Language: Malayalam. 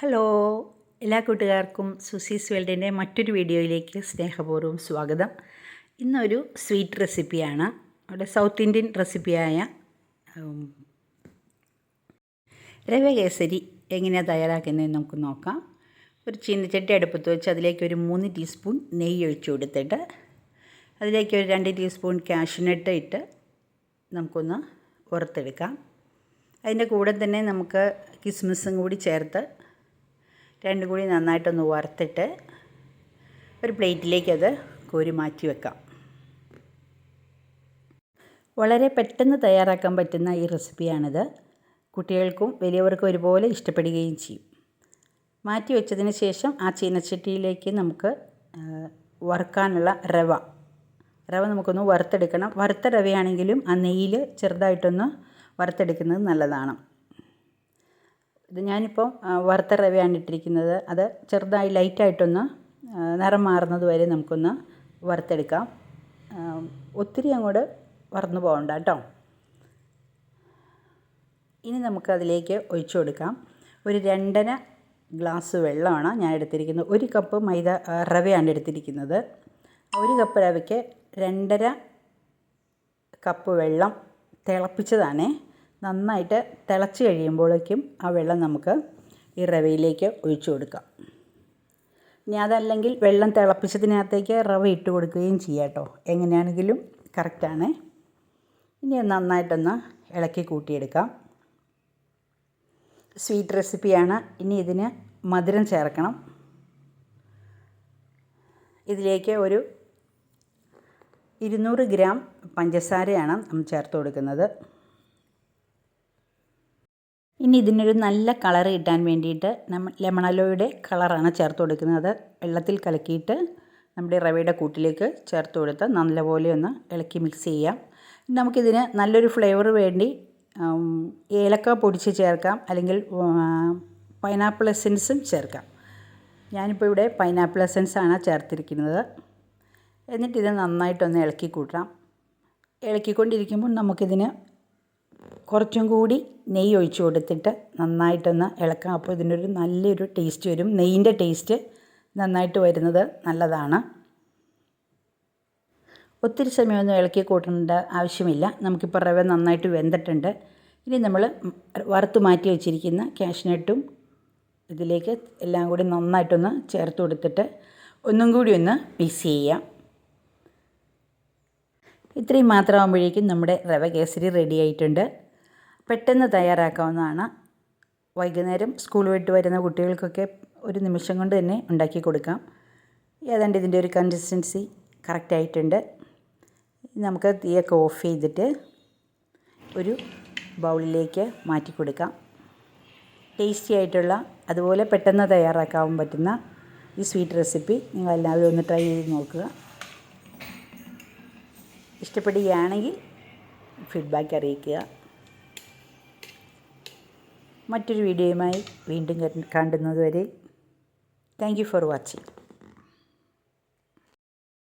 ഹലോ എല്ലാ കൂട്ടുകാർക്കും സുസീസ് വേൾഡിന്റെ മറ്റൊരു വീഡിയോയിലേക്ക് സ്നേഹപൂർവം സ്വാഗതം. ഇന്നൊരു സ്വീറ്റ് റെസിപ്പിയാണ്. അവിടെ സൗത്ത് ഇന്ത്യൻ റെസിപ്പിയായ രവ കേസരി എങ്ങനെയാണ് തയ്യാറാക്കുന്നതെന്ന് നമുക്ക് നോക്കാം. ഒരു ചീനച്ചട്ടി അടുപ്പത്ത് വെച്ച് അതിലേക്ക് ഒരു മൂന്ന് ടീസ്പൂൺ നെയ്യ് ഒഴിച്ചു കൊടുത്തിട്ട് അതിലേക്ക് ഒരു രണ്ട് ടീസ്പൂൺ കാഷ്നട്ട് ഇട്ട് നമുക്കൊന്ന് വറുത്തെടുക്കാം. അതിന്റെ കൂടെ തന്നെ നമുക്ക് കിസ്മിസും കൂടി ചേർത്ത് രണ്ടും കൂടി നന്നായിട്ടൊന്ന് വറുത്തിട്ട് ഒരു പ്ലേറ്റിലേക്കത് കോരി മാറ്റി വെക്കാം. വളരെ പെട്ടെന്ന് തയ്യാറാക്കാൻ പറ്റുന്ന ഈ റെസിപ്പിയാണിത്. കുട്ടികൾക്കും വലിയവർക്കും ഒരുപോലെ ഇഷ്ടപ്പെടുകയും ചെയ്യും. മാറ്റി വെച്ചതിന് ശേഷം ആ ചീനച്ചട്ടിയിലേക്ക് നമുക്ക് വറുക്കാനുള്ള റവ. റവ നമുക്കൊന്ന് വറുത്തെടുക്കണം. വറുത്ത റവയാണെങ്കിലും ആ നെയ്യിൽ ചെറുതായിട്ടൊന്ന് വറുത്തെടുക്കുന്നത് നല്ലതാണ്. ഇത് ഞാനിപ്പോൾ വറുത്ത റവയാണ് ഇട്ടിരിക്കുന്നത്. അത് ചെറുതായി ലൈറ്റായിട്ടൊന്ന് നിറം മാറുന്നത് വരെ നമുക്കൊന്ന് വറുത്തെടുക്കാം. ഒത്തിരി അങ്ങോട്ട് വറന്നു പോകണ്ട കേട്ടോ. ഇനി നമുക്ക് അതിലേക്ക് ഒഴിച്ചു കൊടുക്കാം. ഒരു രണ്ടര ഗ്ലാസ് വെള്ളമാണ് ഞാൻ എടുത്തിരിക്കുന്നത്. ഒരു കപ്പ് മൈദ റവയാണ് എടുത്തിരിക്കുന്നത്. ഒരു കപ്പ് റവയ്ക്ക് രണ്ടര കപ്പ് വെള്ളം തിളപ്പിച്ചതാണേ. നന്നായിട്ട് തിളച്ച് കഴിയുമ്പോഴേക്കും ആ വെള്ളം നമുക്ക് ഈ റവയിലേക്ക് ഒഴിച്ചു കൊടുക്കാം. ഇനി അതല്ലെങ്കിൽ വെള്ളം തിളപ്പിച്ചതിനകത്തേക്ക് റവ ഇട്ട് കൊടുക്കുകയും ചെയ്യാം കേട്ടോ. എങ്ങനെയാണെങ്കിലും കറക്റ്റാണ് ഇനി നന്നായിട്ടൊന്ന് ഇളക്കി കൂട്ടിയെടുക്കാം. സ്വീറ്റ് റെസിപ്പിയാണ് ഇനി ഇതിന് മധുരം ചേർക്കണം. ഇതിലേക്ക് ഒരു ഇരുന്നൂറ് ഗ്രാം പഞ്ചസാരയാണ് നമ്മൾ ചേർത്ത് കൊടുക്കുന്നത്. ഇനി ഇതിനൊരു നല്ല കളർ കിട്ടാൻ വേണ്ടിയിട്ട് നമ്മൾ ലെമണലോയുടെ കളറാണ് ചേർത്ത് കൊടുക്കുന്നത്. വെള്ളത്തിൽ കലക്കിയിട്ട് നമ്മുടെ റവയുടെ കൂട്ടിലേക്ക് ചേർത്ത് കൊടുത്ത് നല്ലപോലെ ഒന്ന് ഇളക്കി മിക്സ് ചെയ്യാം. നമുക്കിതിന് നല്ലൊരു ഫ്ലേവർ വേണ്ടി ഏലക്ക പൊടിച്ച് ചേർക്കാം. അല്ലെങ്കിൽ പൈനാപ്പിൾ എസൻസും ചേർക്കാം. ഞാനിപ്പോൾ ഇവിടെ പൈനാപ്പിൾ എസൻസാണ് ചേർത്തിരിക്കുന്നത്. എന്നിട്ടിത് നന്നായിട്ടൊന്ന് ഇളക്കി കൂട്ടാം. ഇളക്കിക്കൊണ്ടിരിക്കുമ്പോൾ നമുക്കിതിന് കുറച്ചും കൂടി നെയ്യ് ഒഴിച്ച് കൊടുത്തിട്ട് നന്നായിട്ടൊന്ന് ഇളക്കാം. അപ്പോൾ ഇതിനൊരു നല്ലൊരു ടേസ്റ്റ് വരും. നെയ്യിന്റെ ടേസ്റ്റ് നന്നായിട്ട് വരുന്നത് നല്ലതാണ്. ഒത്തിരി സമയമൊന്നും ഇളക്കി കൂട്ടേണ്ട ആവശ്യമില്ല. നമുക്കിപ്പോൾ റവ നന്നായിട്ട് വെന്തിട്ടുണ്ട്. ഇനി നമ്മൾ വറുത്ത് മാറ്റി വെച്ചിരിക്കുന്ന കാഷ്നട്ടും ഇതിലേക്ക് എല്ലാം കൂടി നന്നായിട്ടൊന്ന് ചേർത്ത് കൊടുത്തിട്ട് ഒന്നും കൂടി ഒന്ന് മിക്സ് ചെയ്യാം. ഇത്രയും മാത്രമാകുമ്പോഴേക്കും നമ്മുടെ റവ കേസരി റെഡി ആയിട്ടുണ്ട്. പെട്ടെന്ന് തയ്യാറാക്കാവുന്നതാണ്. വൈകുന്നേരം സ്കൂൾ വിട്ട് വരുന്ന കുട്ടികൾക്കൊക്കെ ഒരു നിമിഷം കൊണ്ട് തന്നെ ഉണ്ടാക്കി കൊടുക്കാം. ഏതാണ്ട് ഇതിന്റെ ഒരു കൺസിസ്റ്റൻസി കറക്റ്റായിട്ടുണ്ട് നമുക്ക് തീയൊക്കെ ഓഫ് ചെയ്തിട്ട് ഒരു ബൗളിലേക്ക് മാറ്റി കൊടുക്കാം. ടേസ്റ്റി ആയിട്ടുള്ള അതുപോലെ പെട്ടെന്ന് തയ്യാറാക്കാൻ പറ്റുന്ന ഈ സ്വീറ്റ് റെസിപ്പി നിങ്ങളെല്ലാവരും ഒന്ന് ട്രൈ ചെയ്ത് നോക്കുക. ഇഷ്ടപ്പെടുകയാണെങ്കിൽ ഫീഡ്ബാക്ക് അറിയിക്കുക. മറ്റൊരു വീഡിയോയുമായി വീണ്ടും കാണുന്നതുവരെ താങ്ക് യു ഫോർ വാച്ചിങ്